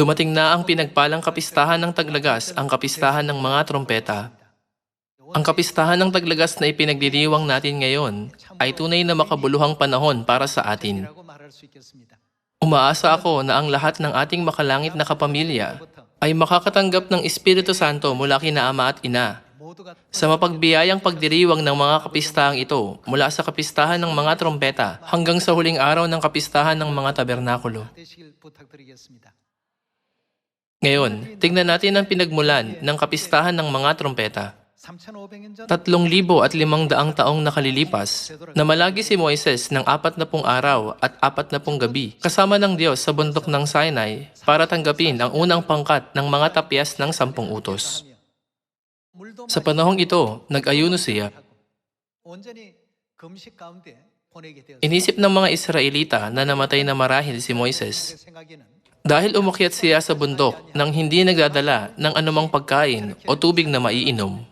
Dumating na ang pinagpalang kapistahan ng taglagas, ang kapistahan ng mga trompeta. Ang kapistahan ng taglagas na ipinagdiriwang natin ngayon ay tunay na makabuluhang panahon para sa atin. Umaasa ako na ang lahat ng ating makalangit na kapamilya ay makakatanggap ng Espiritu Santo mula kina Ama at Ina sa mapagbiyayang pagdiriwang ng mga kapistahang ito mula sa kapistahan ng mga trompeta hanggang sa huling araw ng kapistahan ng mga tabernakulo. Ngayon, tingnan natin ang pinagmulan ng kapistahan ng mga trompeta. 3,500 at 500 taong nakalilipas na malagi si Moises ng apat na pung araw at apat na pung gabi kasama ng Diyos sa bundok ng Sinai para tanggapin ang unang pangkat ng mga tapyas ng sampung utos. Sa panahong ito, nag-ayuno siya. Inisip ng mga Israelita na namatay na marahil si Moises dahil umakyat siya sa bundok nang hindi nagdadala ng anumang pagkain o tubig na maiinom.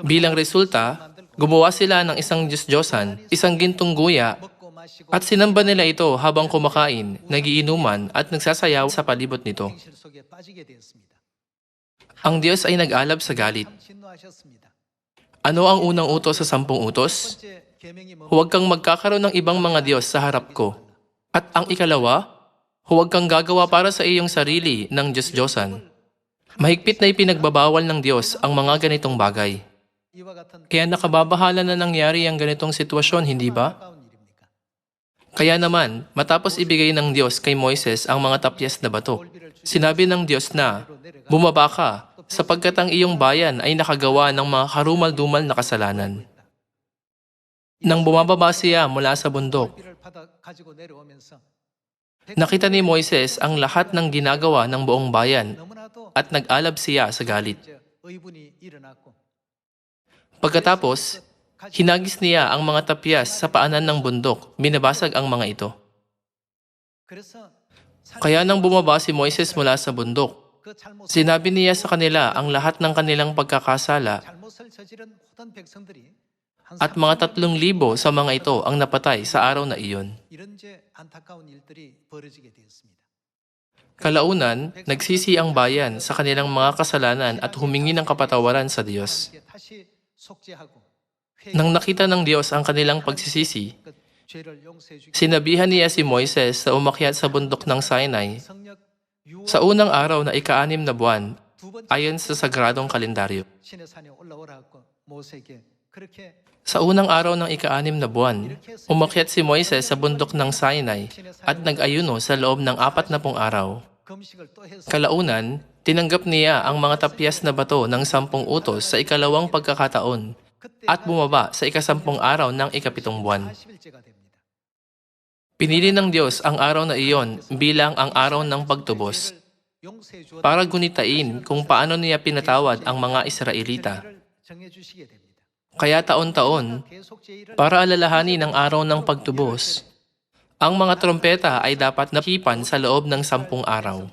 Bilang resulta, gumawa sila ng isang Diyos-Diyosan, isang gintong guya, at sinamba nila ito habang kumakain, nagiinuman at nagsasayaw sa palibot nito. Ang Diyos ay nag-alab sa galit. Ano ang unang utos sa sampung utos? Huwag kang magkakaroon ng ibang mga Diyos sa harap ko. At ang ikalawa, huwag kang gagawa para sa iyong sarili ng Diyos-Diyosan. Mahigpit na ipinagbabawal ng Diyos ang mga ganitong bagay. Kaya nakababahala na nangyari ang ganitong sitwasyon, hindi ba? Kaya naman, matapos ibigay ng Diyos kay Moises ang mga tapyas na bato, sinabi ng Diyos na, Bumaba ka, sapagkat ang iyong bayan ay nakagawa ng mga karumal-dumal na kasalanan. Nang bumababa siya mula sa bundok, nakita ni Moises ang lahat ng ginagawa ng buong bayan at nag-alab siya sa galit. Pagkatapos, hinagis niya ang mga tapyas sa paanan ng bundok, binabasag ang mga ito. Kaya nang bumaba si Moises mula sa bundok, Sinabi niya sa kanila ang lahat ng kanilang pagkakasala at mga tatlong libo sa mga ito ang napatay sa araw na iyon. Kalaunan, nagsisi ang bayan sa kanilang mga kasalanan at humingi ng kapatawaran sa Diyos. Nang nakita ng Diyos ang kanilang pagsisisi, sinabihan niya si Moises sa umakyat sa bundok ng Sinai sa unang araw na ikaanim na buwan, ayon sa sagradong kalendaryo. Sa unang araw ng ikaanim na buwan, umakyat si Moises sa bundok ng Sinai at nag-ayuno sa loob ng apat na pong araw. Kalaunan, tinanggap niya ang mga tapyas na bato ng sampung utos sa ikalawang pagkakataon at bumaba sa ikasampung araw ng ikapitong buwan. Pinili ng Diyos ang araw na iyon bilang ang araw ng pagtubos para gunitain kung paano niya pinatawad ang mga Israelita. Kaya taon-taon, para alalahanin ang araw ng pagtubos, ang mga trompeta ay dapat nakipan sa loob ng sampung araw.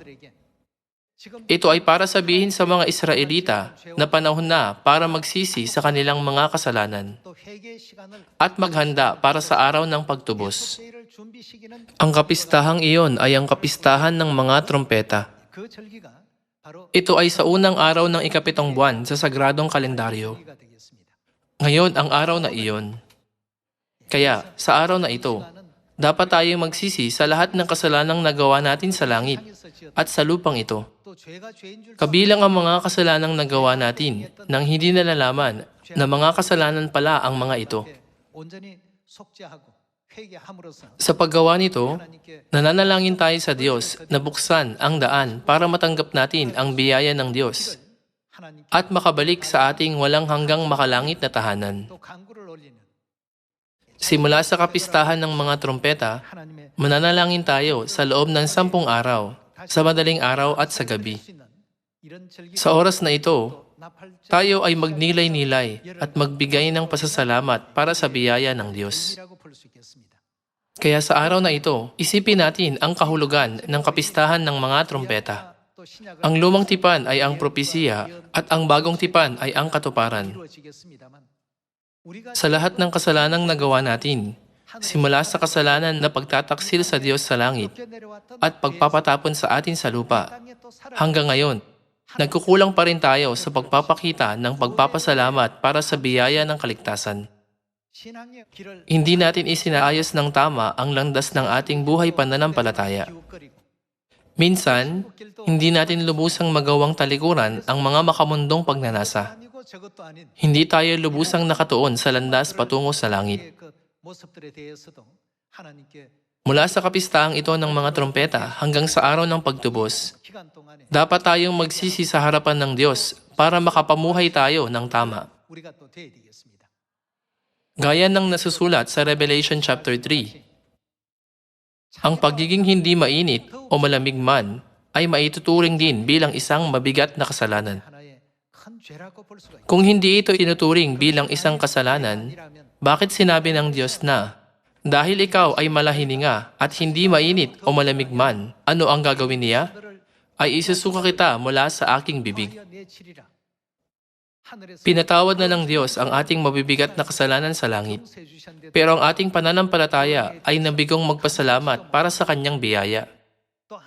Ito ay para sabihin sa mga Israelita na panahon na para magsisi sa kanilang mga kasalanan at maghanda para sa araw ng pagtubos. Ang kapistahang iyon ay ang kapistahan ng mga trompeta. Ito ay sa unang araw ng ikapitong buwan sa sagradong kalendaryo. Ngayon ang araw na iyon. Kaya sa araw na ito, dapat tayong magsisi sa lahat ng kasalanang nagawa natin sa langit at sa lupang ito. Kabilang ang mga kasalanang nagawa natin nang hindi nalalaman na mga kasalanan pala ang mga ito. Sa paggawa nito, nananalangin tayo sa Diyos na buksan ang daan para matanggap natin ang biyaya ng Diyos at makabalik sa ating walang hanggang makalangit na tahanan. Simula sa kapistahan ng mga trompeta, mananalangin tayo sa loob ng sampung araw, sa madaling araw at sa gabi. Sa oras na ito, tayo ay magnilay-nilay at magbigay ng pasasalamat para sa biyaya ng Diyos. Kaya sa araw na ito, isipin natin ang kahulugan ng kapistahan ng mga trompeta. Ang lumang tipan ay ang propesya at ang bagong tipan ay ang katuparan. Sa lahat ng kasalanang nagawa natin, simula sa kasalanan na pagtataksil sa Diyos sa langit at pagpapatapon sa atin sa lupa. Hanggang ngayon, nagkukulang pa rin tayo sa pagpapakita ng pagpapasalamat para sa biyaya ng kaligtasan. Hindi natin isinaayos ng tama ang landas ng ating buhay pananampalataya. Minsan, hindi natin lubusang magawang talikuran ang mga makamundong pagnanasa. Hindi tayo lubusang nakatuon sa landas patungo sa langit. Mula sa kapistaang ito ng mga trompeta hanggang sa araw ng pagtubos, dapat tayong magsisi sa harapan ng Diyos para makapamuhay tayo ng tama. Gaya ng nasusulat sa Revelation chapter 3, ang pagiging hindi mainit o malamig man ay maituturing din bilang isang mabigat na kasalanan. Kung hindi ito inuturing bilang isang kasalanan, bakit sinabi ng Diyos na, dahil ikaw ay malahininga at hindi mainit o malamig man, ano ang gagawin niya? Ay isusuka kita mula sa aking bibig. Pinatawad na ng Diyos ang ating mabibigat na kasalanan sa langit. Pero ang ating pananampalataya ay nabigong magpasalamat para sa kanyang biyaya.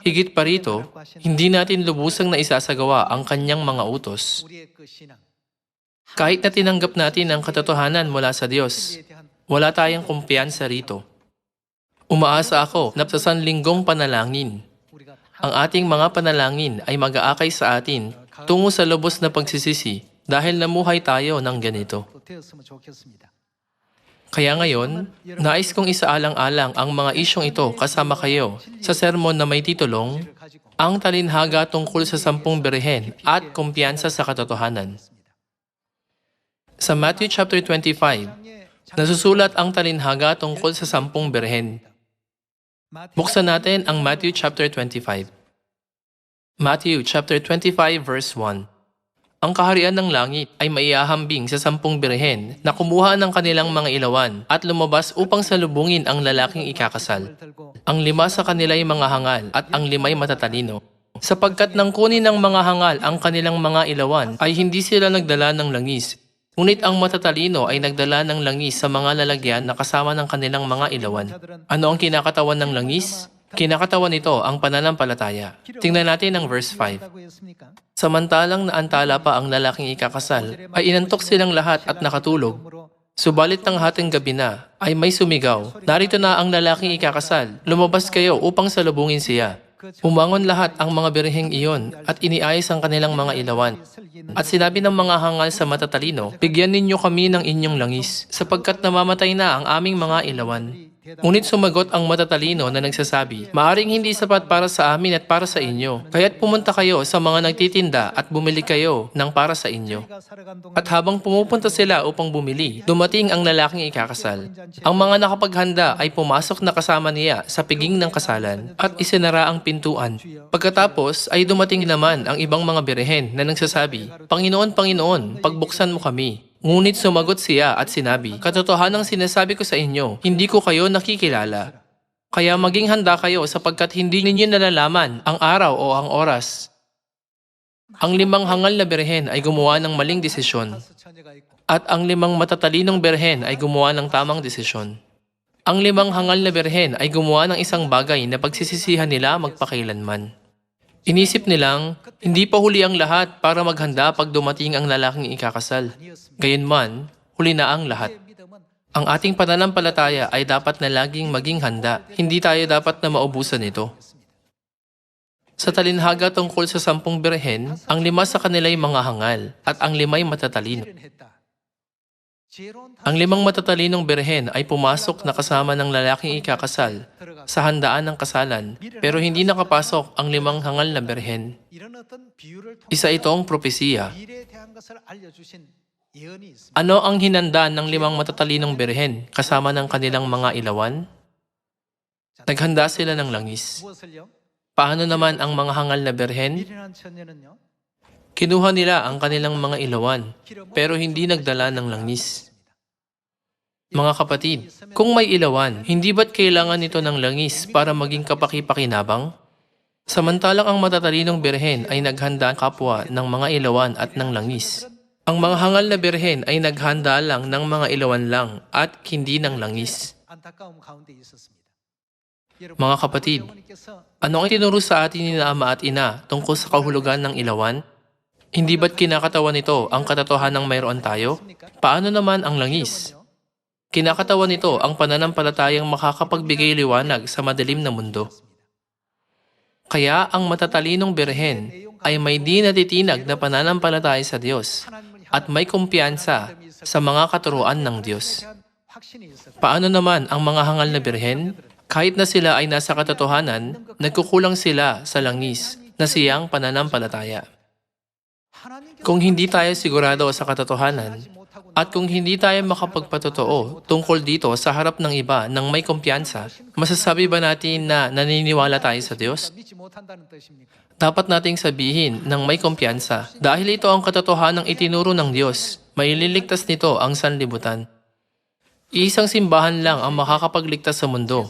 Higit pa rito, hindi natin lubusang na isasagawa ang kanyang mga utos. Kahit na tinanggap natin ang katotohanan mula sa Diyos, wala tayong kumpiyansa rito. Umaasa ako na sa sanlinggong panalangin, ang ating mga panalangin ay mag-aakay sa atin tungo sa lubos na pagsisisi dahil namuhay tayo ng ganito. Kaya ngayon, nais kong isaalang-alang ang mga isyong ito kasama kayo sa sermon na may titulong Ang Talinhaga tungkol sa Sampung Birhen at Kumpiyansa sa Katotohanan. Sa Matthew chapter 25, nasusulat ang talinhaga tungkol sa Sampung Birhen. Buksan natin ang Matthew chapter 25. Matthew chapter 25 verse 1. Ang kaharian ng langit ay maiahambing sa sampung birhen na kumuha ng kanilang mga ilawan at lumabas upang salubungin ang lalaking ikakasal. Ang lima sa kanila ay mga hangal at ang limay matatalino. Sapagkat nang kunin ng mga hangal ang kanilang mga ilawan ay hindi sila nagdala ng langis. Ngunit ang matatalino ay nagdala ng langis sa mga lalagyan na kasama ng kanilang mga ilawan. Ano ang kinakatawan ng langis? Kinakatawan nito ang pananampalataya. Tingnan natin ang verse 5. Samantalang naantala pa ang lalaking ikakasal, ay inantok silang lahat at nakatulog. Subalit ng hating gabi na, ay may sumigaw, narito na ang lalaking ikakasal, lumabas kayo upang salubungin siya. Umangon lahat ang mga birheng iyon at iniayos ang kanilang mga ilawan. At sinabi ng mga hangal sa matatalino, bigyan ninyo kami ng inyong langis, sapagkat namamatay na ang aming mga ilawan. Ngunit sumagot ang matatalino na nagsasabi, Maaring hindi sapat para sa amin at para sa inyo. Kaya't pumunta kayo sa mga nagtitinda at bumili kayo ng para sa inyo. At habang pumupunta sila upang bumili, dumating ang lalaking ikakasal. Ang mga nakapaghanda ay pumasok na kasama niya sa piging ng kasalan at isinara ang pintuan. Pagkatapos ay dumating naman ang ibang mga birhen na nagsasabi, Panginoon, Panginoon, pagbuksan mo kami. Ngunit sumagot siya at sinabi, Katotohanang sinasabi ko sa inyo, hindi ko kayo nakikilala. Kaya maging handa kayo sapagkat hindi ninyo nalalaman ang araw o ang oras. Ang limang hangal na berhen ay gumawa ng maling desisyon at ang limang matatalinong berhen ay gumawa ng tamang desisyon. Ang limang hangal na berhen ay gumawa ng isang bagay na pagsisisihan nila magpakailanman. Inisip nilang, hindi pa huli ang lahat para maghanda pag dumating ang lalaking ikakasal. Gayunman, huli na ang lahat. Ang ating pananampalataya ay dapat na laging maging handa. Hindi tayo dapat na maubusan ito. Sa talinhaga tungkol sa sampung birhen, ang lima sa kanila'y mga hangal at ang limay matatalino. Ang limang matatalinong birhen ay pumasok na kasama ng lalaking ikakasal sa handaan ng kasalan, pero hindi nakapasok ang limang hangal na birhen. Isa itong propesiya. Ano ang hinanda ng limang matatalinong birhen kasama ng kanilang mga ilawan? Naghanda sila ng langis. Paano naman ang mga hangal na birhen? Kinuha nila ang kanilang mga ilawan, pero hindi nagdala ng langis. Mga kapatid, kung may ilawan, hindi ba't kailangan nito ng langis para maging kapaki-pakinabang? Samantalang ang matatalinong birhen ay naghanda kapwa ng mga ilawan at ng langis. Ang mga hangal na birhen ay naghanda lang ng mga ilawan lang at hindi ng langis. Mga kapatid, ano ang tinuro sa atin ni ama at ina tungkol sa kahulugan ng ilawan? Hindi ba't kinakatawan nito ang katotohanan ng mayroon tayo? Paano naman ang langis? Kinakatawan nito ang pananampalatayang makakapagbigay liwanag sa madilim na mundo. Kaya ang matatalinong birhen ay may di natitinag na pananampalataya sa Diyos at may kumpiyansa sa mga katuruan ng Diyos. Paano naman ang mga hangal na birhen? Kahit na sila ay nasa katotohanan, nagkukulang sila sa langis na siyang pananampalataya. Kung hindi tayo sigurado sa katotohanan, at kung hindi tayo makapagpatotoo tungkol dito sa harap ng iba ng may kumpiyansa, masasabi ba natin na naniniwala tayo sa Diyos? Dapat nating sabihin ng may kumpiyansa dahil ito ang katotohanang itinuro ng Diyos. Maililigtas nito ang sanlibutan. Isang simbahan lang ang makakapagligtas sa mundo.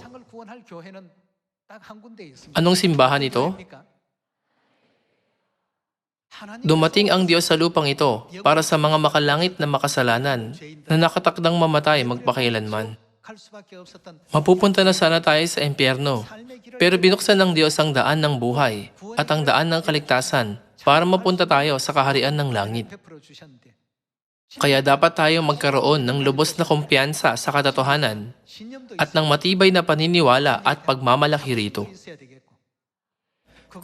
Anong simbahan ito? Dumating ang Diyos sa lupang ito para sa mga makalangit na makasalanan na nakatakdang mamatay magpakailanman. Mapupunta na sana tayo sa impyerno, pero binuksan ng Diyos ang daan ng buhay at ang daan ng kaligtasan para mapunta tayo sa kaharian ng langit. Kaya dapat tayo magkaroon ng lubos na kumpiyansa sa katotohanan at ng matibay na paniniwala at pagmamalaki rito.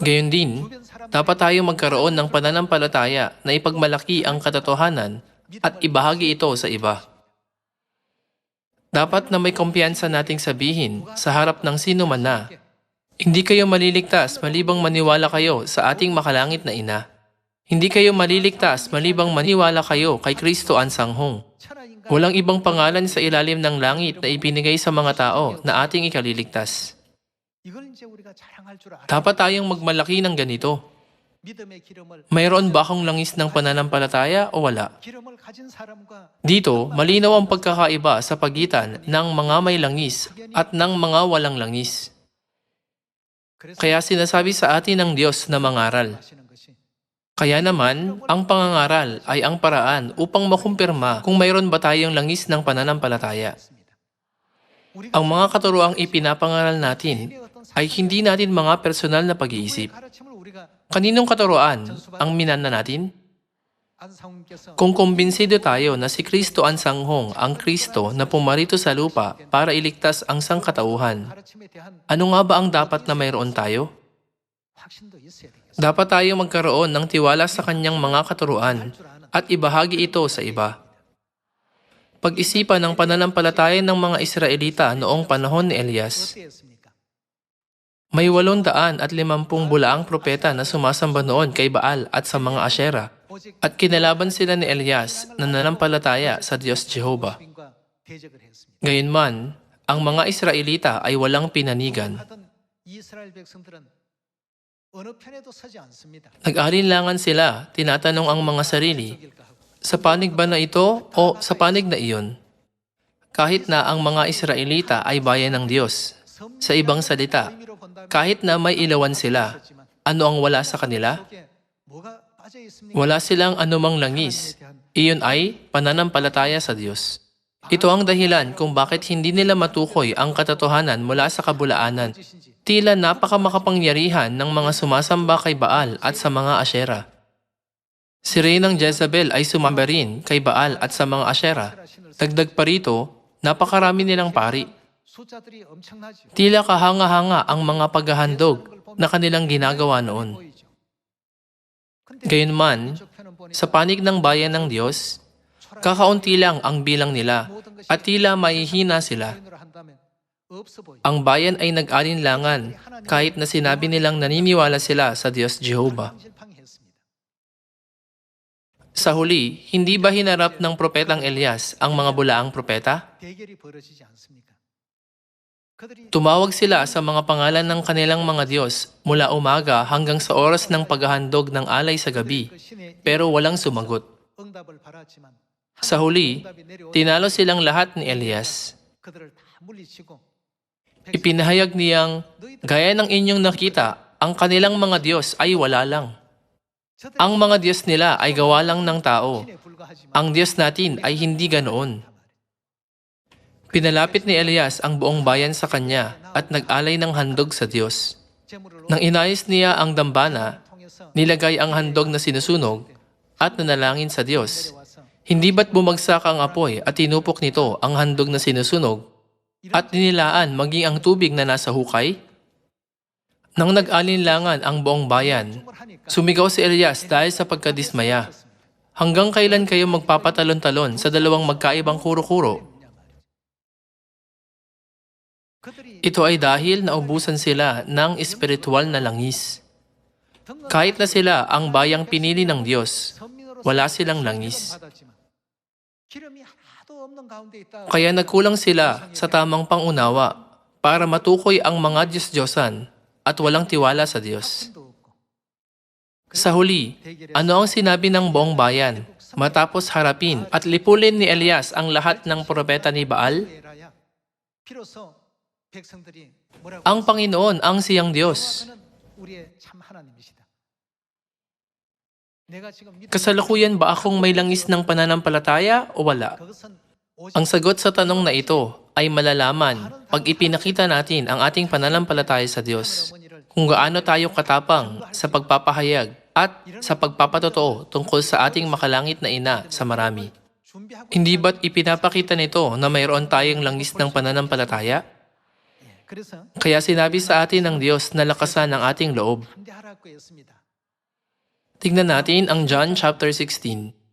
Gayon din, dapat tayo magkaroon ng pananampalataya na ipagmalaki ang katotohanan at ibahagi ito sa iba. Dapat na may kumpiyansa nating sabihin sa harap ng sino man na, hindi kayo maliligtas malibang maniwala kayo sa ating makalangit na ina. Hindi kayo maliligtas malibang maniwala kayo kay Kristo ang sanghong. Walang ibang pangalan sa ilalim ng langit na ibinigay sa mga tao na ating ikaliligtas. Dapat tayong magmalaki ng ganito. Mayroon ba akong langis ng pananampalataya o wala? Dito, malinaw ang pagkakaiba sa pagitan ng mga may langis at ng mga walang langis. Kaya sinasabi sa atin ng Diyos na mangaral. Kaya naman, ang pangangaral ay ang paraan upang makumpirma kung mayroon ba tayong langis ng pananampalataya. Ang mga katuroang ipinapangaral natin ay hindi natin mga personal na pag-iisip. Kaninong katuroan ang minana natin? Kung kumbinsido tayo na si Kristo ang sanghong, ang Kristo na pumarito sa lupa para iligtas ang sangkatauhan, ano nga ba ang dapat na mayroon tayo? Dapat tayo magkaroon ng tiwala sa kanyang mga katuruan at ibahagi ito sa iba. Pag-isipan ang pananampalataya ng mga Israelita noong panahon ni Elias, may 850 bulaang propeta na sumasamba noon kay Baal at sa mga Ashera, at kinalaban sila ni Elias na nanampalataya sa Diyos Jehova. Gayunman, ang mga Israelita ay walang pinanigan. Nag-alinlangan sila, tinatanong ang mga sarili, sa panig ba na ito o sa panig na iyon? Kahit na ang mga Israelita ay bayan ng Diyos, sa ibang salita, kahit na may ilawan sila, ano ang wala sa kanila? Wala silang anumang langis. Iyon ay pananampalataya sa Diyos. Ito ang dahilan kung bakit hindi nila matukoy ang katotohanan mula sa kabulaanan. Tila napakamakapangyarihan ng mga sumasamba kay Baal at sa mga Ashera. Si Renang Jezebel ay sumamba rin kay Baal at sa mga Ashera. Dagdag pa rito, napakarami nilang pari. Tila kahanga-hanga ang mga paghahandog na kanilang ginagawa noon. Gayunman, sa panig ng bayan ng Diyos, kakaunti lang ang bilang nila at tila maihina sila. Ang bayan ay nag-alinlangan kahit na sinabi nilang naniniwala sila sa Diyos Jehovah. Sa huli, hindi ba hinarap ng propetang Elias ang mga bulaang propeta? Tumawag sila sa mga pangalan ng kanilang mga Diyos mula umaga hanggang sa oras ng paghahandog ng alay sa gabi, pero walang sumagot. Sa huli, tinalo silang lahat ni Elias. Ipinahayag niyang, gaya ng inyong nakita, ang kanilang mga Diyos ay wala lang. Ang mga Diyos nila ay gawa lang ng tao. Ang Diyos natin ay hindi ganoon. Pinalapit ni Elias ang buong bayan sa kanya at nag-alay ng handog sa Diyos. Nang inayos niya ang dambana, nilagay ang handog na sinusunog at nanalangin sa Diyos. Hindi ba't bumagsak ang apoy at tinupok nito ang handog na sinusunog at ninilaan maging ang tubig na nasa hukay? Nang nag-alinlangan ang buong bayan, sumigaw si Elias dahil sa pagkadismaya. Hanggang kailan kayo magpapatalon-talon sa dalawang magkaibang kuro-kuro? Ito ay dahil naubusan sila ng espiritual na langis. Kahit na sila ang bayang pinili ng Diyos, wala silang langis. Kaya nagkulang sila sa tamang pangunawa para matukoy ang mga Diyos-Diyosan at walang tiwala sa Diyos. Sa huli, ano ang sinabi ng buong bayan matapos harapin at lipulin ni Elias ang lahat ng propeta ni Baal? Ang Panginoon ang siyang Diyos. Kasalukuyan ba akong may langis ng pananampalataya o wala? Ang sagot sa tanong na ito ay malalaman pag ipinakita natin ang ating pananampalataya sa Diyos. Kung gaano tayo katapang sa pagpapahayag at sa pagpapatotoo tungkol sa ating makalangit na ina sa marami. Hindi ba't ipinapakita nito na mayroon tayong langis ng pananampalataya? Kaya sinabi sa atin ng Diyos na lakasan ang ating loob. Tingnan natin ang John chapter 16.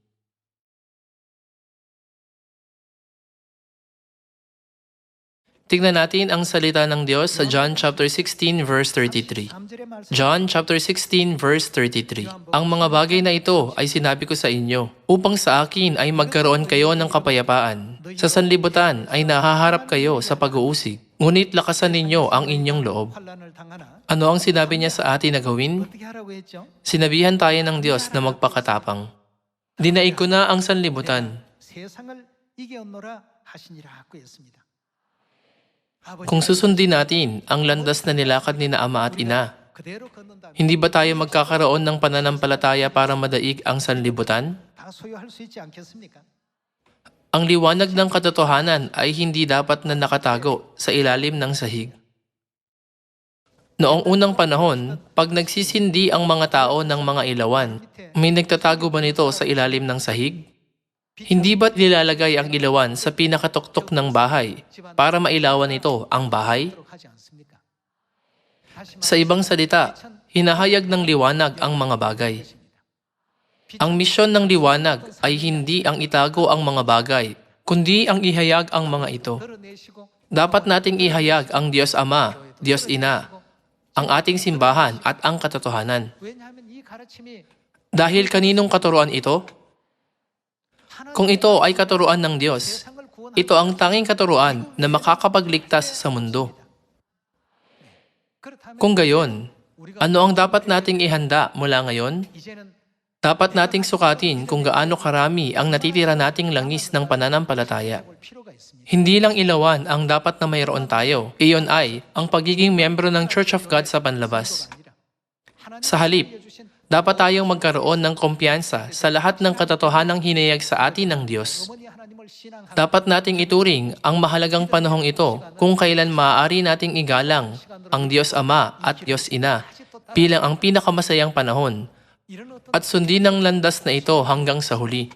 Tignan natin ang salita ng Diyos sa John chapter 16 verse 33. John chapter 16 verse 33. Ang mga bagay na ito ay sinabi ko sa inyo upang sa akin ay magkaroon kayo ng kapayapaan. Sa sanlibutan ay nahaharap kayo sa pag-uusig. Ngunit lakasan ninyo ang inyong loob. Ano ang sinabi niya sa atin na gawin? Sinabihan tayo ng Diyos na magpakatapang. Dinaig ko na ang sanlibutan. Kung susundin natin ang landas na nilakad ni na ama at ina, hindi ba tayo magkakaroon ng pananampalataya para madaig ang sanlibutan? Ang liwanag ng katotohanan ay hindi dapat na nakatago sa ilalim ng sahig. Noong unang panahon, pag nagsisindi ang mga tao ng mga ilawan, may nagtatago ba nito sa ilalim ng sahig? Hindi ba't nilalagay ang ilawan sa pinakatuktok ng bahay para mailawan nito ang bahay? Sa ibang salita, hinahayag ng liwanag ang mga bagay. Ang misyon ng liwanag ay hindi ang itago ang mga bagay, kundi ang ihayag ang mga ito. Dapat nating ihayag ang Diyos Ama, Diyos Ina, ang ating simbahan at ang katotohanan. Dahil kaninong katuruan ito? Kung ito ay katuruan ng Diyos, ito ang tanging katuruan na makakapagligtas sa mundo. Kung gayon, ano ang dapat nating ihanda mula ngayon? Dapat nating sukatin kung gaano karami ang natitira nating langis ng pananampalataya. Hindi lang ilawan ang dapat na mayroon tayo, iyon ay ang pagiging miyembro ng Church of God sa panlabas. Sa halip, dapat tayong magkaroon ng kumpiyansa sa lahat ng katotohanang hinayag sa atin ng Diyos. Dapat nating ituring ang mahalagang panahong ito kung kailan maaari nating igalang ang Diyos Ama at Diyos Ina bilang ang pinakamasayang panahon at sundin ang landas na ito hanggang sa huli.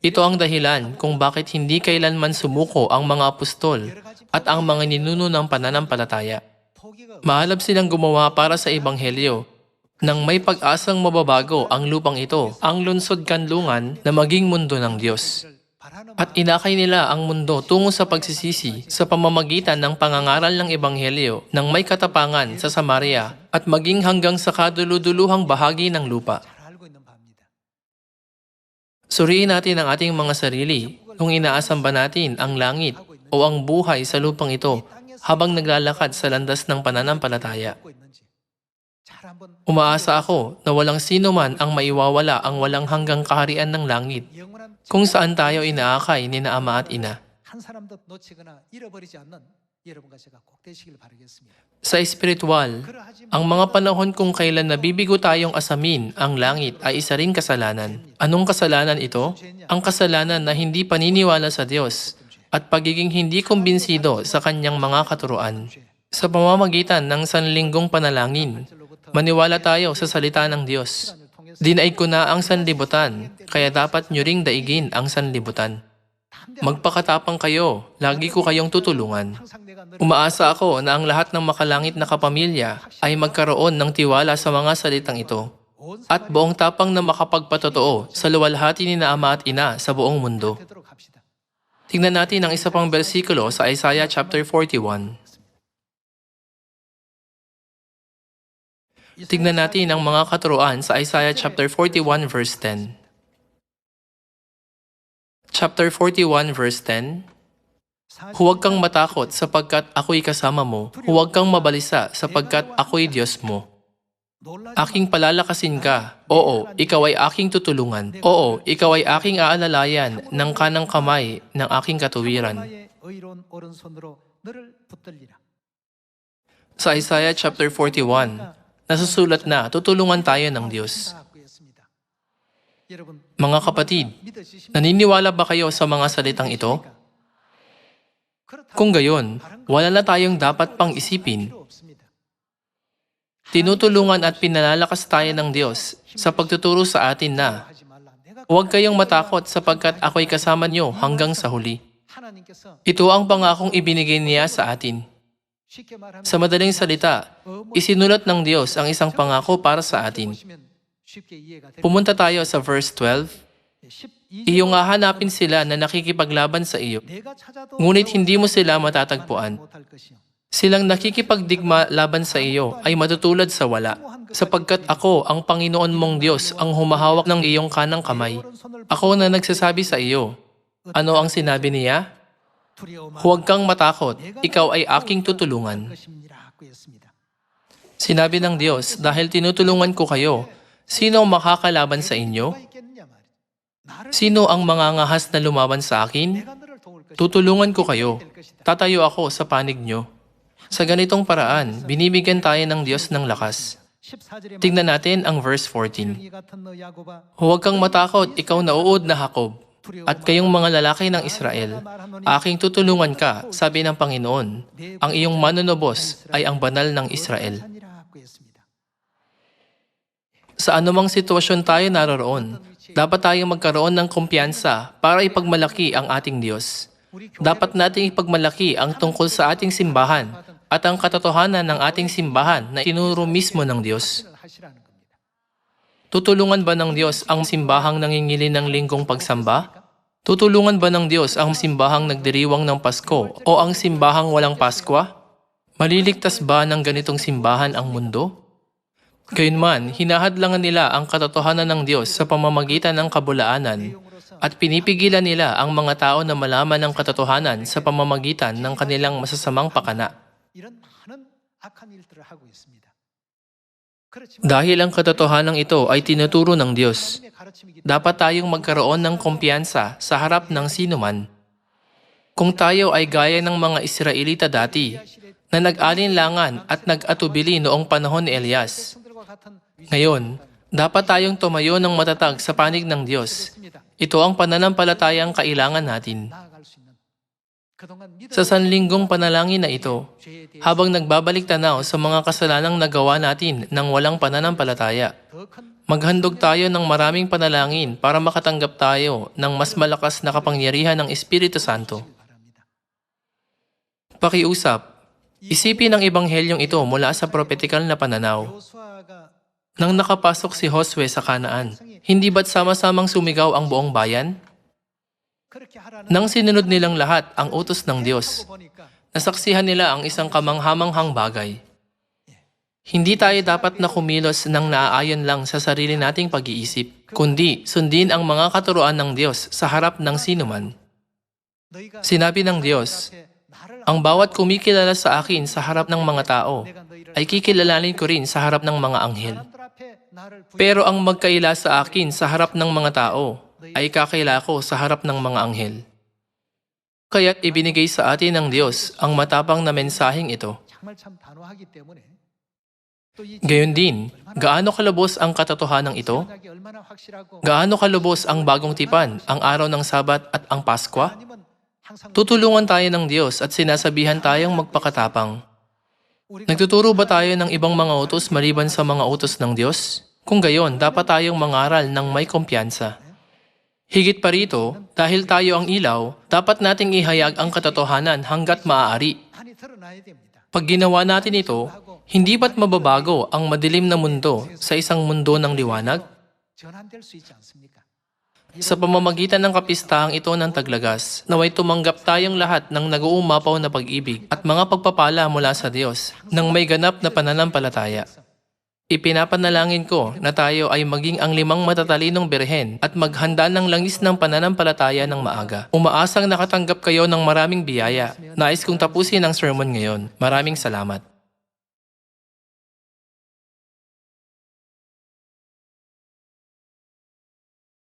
Ito ang dahilan kung bakit hindi kailanman sumuko ang mga apostol at ang mga ninuno ng pananampalataya. Mahalap silang gumawa para sa Ebanghelyo nang may pag-asang mababago ang lupang ito, ang lunsod kanlungan na maging mundo ng Diyos. At inakay nila ang mundo tungo sa pagsisisi sa pamamagitan ng pangangaral ng Ebanghelyo ng may katapangan sa Samaria at maging hanggang sa kaduluduluhang bahagi ng lupa. Suriin natin ang ating mga sarili kung inaasam ba natin ang langit o ang buhay sa lupang ito habang naglalakad sa landas ng pananampalataya. Umaasa ako na walang sino man ang maiwawala ang walang hanggang kaharian ng langit, kung saan tayo inaakay ni na ama at ina. Sa espiritual, ang mga panahon kung kailan nabibigo tayong asamin ang langit ay isa ring kasalanan. Anong kasalanan ito? Ang kasalanan na hindi paniniwala sa Diyos at pagiging hindi kumbinsido sa kanyang mga katuruan. Sa pamamagitan ng sanlinggong panalangin, maniwala tayo sa salita ng Diyos. Dinaig ko na ang sanlibutan, kaya dapat nyo ring daigin ang sanlibutan. Magpakatapang kayo, lagi ko kayong tutulungan. Umaasa ako na ang lahat ng makalangit na kapamilya ay magkaroon ng tiwala sa mga salitang ito at buong tapang na makapagpatotoo sa luwalhati ni na Ama at Ina sa buong mundo. Tingnan natin ang isa pang bersikulo sa Isaiah chapter 41. Tignan natin ang mga katuruan sa Isaiah chapter 41 verse 10. Chapter 41 verse 10 Huwag kang matakot sapagkat ako'y kasama mo. Huwag kang mabalisa sapagkat ako'y Diyos mo. Aking palalakasin ka. Oo, ikaw ay aking tutulungan. Oo, ikaw ay aking aalalayan ng kanang kamay ng aking katuwiran. Sa Isaiah chapter 41, nasusulat na, tutulungan tayo ng Diyos. Mga kapatid, naniniwala ba kayo sa mga salitang ito? Kung gayon, wala na tayong dapat pang isipin. Tinutulungan at pinalalakas tayo ng Diyos sa pagtuturo sa atin na huwag kayong matakot sapagkat ako'y kasama niyo hanggang sa huli. Ito ang pangakong ibinigay niya sa atin. Sa madaling salita, isinulat ng Diyos ang isang pangako para sa atin. Pumunta tayo sa verse 12. Iyong hahanapin sila na nakikipaglaban sa iyo, ngunit hindi mo sila matatagpuan. Silang nakikipagdigma laban sa iyo ay matutulad sa wala, sapagkat ako, ang Panginoon mong Diyos, ang humahawak ng iyong kanang kamay. Ako na nagsasabi sa iyo, ano ang sinabi niya? Huwag kang matakot, ikaw ay aking tutulungan. Sinabi ng Diyos, dahil tinutulungan ko kayo, sino makakalaban sa inyo? Sino ang mga ngahas na lumaban sa akin? Tutulungan ko kayo. Tatayo ako sa panig nyo. Sa ganitong paraan, binibigyan tayo ng Diyos ng lakas. Tingnan natin ang verse 14. Huwag kang matakot, ikaw nauod na Hakob. At kayong mga lalaki ng Israel, aking tutulungan ka, sabi ng Panginoon. Ang iyong manonobos ay ang banal ng Israel. Sa anumang sitwasyon tayo naroon, dapat tayong magkaroon ng kumpiyansa para ipagmalaki ang ating Diyos. Dapat nating ipagmalaki ang tungkol sa ating simbahan at ang katotohanan ng ating simbahan na tinuro mismo ng Diyos. Tutulungan ba ng Diyos ang simbahang nangingili ng linggong pagsamba? Tutulungan ba ng Diyos ang simbahang nagdiriwang ng Pasko o ang simbahang walang Paskwa? Maliligtas ba ng ganitong simbahan ang mundo? Gayunman, hinahadlangan nila ang katotohanan ng Diyos sa pamamagitan ng kabulaanan at pinipigilan nila ang mga tao na malaman ng katotohanan sa pamamagitan ng kanilang masasamang pakana. Dahil ang katotohanan ito ay tinuturo ng Diyos, dapat tayong magkaroon ng kumpiyansa sa harap ng sinuman. Kung tayo ay gaya ng mga Israelita dati, na nag-alinlangan at nag-atubili noong panahon ni Elias. Ngayon, dapat tayong tumayo ng matatag sa panig ng Diyos. Ito ang pananampalatayang kailangan natin. Sa sanlinggong panalangin na ito, habang nagbabalik tanaw sa mga kasalanang nagawa natin ng walang pananampalataya, maghandog tayo ng maraming panalangin para makatanggap tayo ng mas malakas na kapangyarihan ng Espiritu Santo. Pakiusap, isipin ang Ebanghelyong ito mula sa propetikal na pananaw. Nang nakapasok si Josue sa kanaan, hindi ba't sama-samang sumigaw ang buong bayan? Nang sinunod nilang lahat ang utos ng Diyos, nasaksihan nila ang isang kamanghamanghang bagay. Hindi tayo dapat na kumilos ng naaayon lang sa sarili nating pag-iisip, kundi sundin ang mga katuroan ng Diyos sa harap ng sinuman. Sinabi ng Diyos, Ang bawat kumikilala sa akin sa harap ng mga tao, ay kikilalanin ko rin sa harap ng mga anghel. Pero ang magkaila sa akin sa harap ng mga tao, ay kakilako sa harap ng mga anghel. Kaya't ibinigay sa atin ng Diyos ang matapang na mensaheng ito. Gayon din, gaano kalubos ang katotohanan ito? Gaano kalubos ang bagong tipan, ang araw ng Sabat at ang Pasko? Tutulungan tayo ng Diyos at sinasabihan tayong magpakatapang. Nagtuturo ba tayo ng ibang mga utos maliban sa mga utos ng Diyos? Kung gayon, dapat tayong mangaral ng may kumpiyansa. Higit pa rito, dahil tayo ang ilaw, dapat nating ihayag ang katotohanan hanggat maaari. Pag ginawa natin ito, hindi ba't mababago ang madilim na mundo sa isang mundo ng liwanag? Sa pamamagitan ng kapistahang ito ng taglagas, naway tumanggap tayong lahat ng naguumapaw na pag-ibig at mga pagpapala mula sa Diyos ng may ganap na pananampalataya. Ipinapanalangin ko na tayo ay maging ang limang matatalinong birhen at maghanda ng langis ng pananampalataya ng maaga. Umaasang nakatanggap kayo ng maraming biyaya. Nais kong tapusin ang sermon ngayon. Maraming salamat.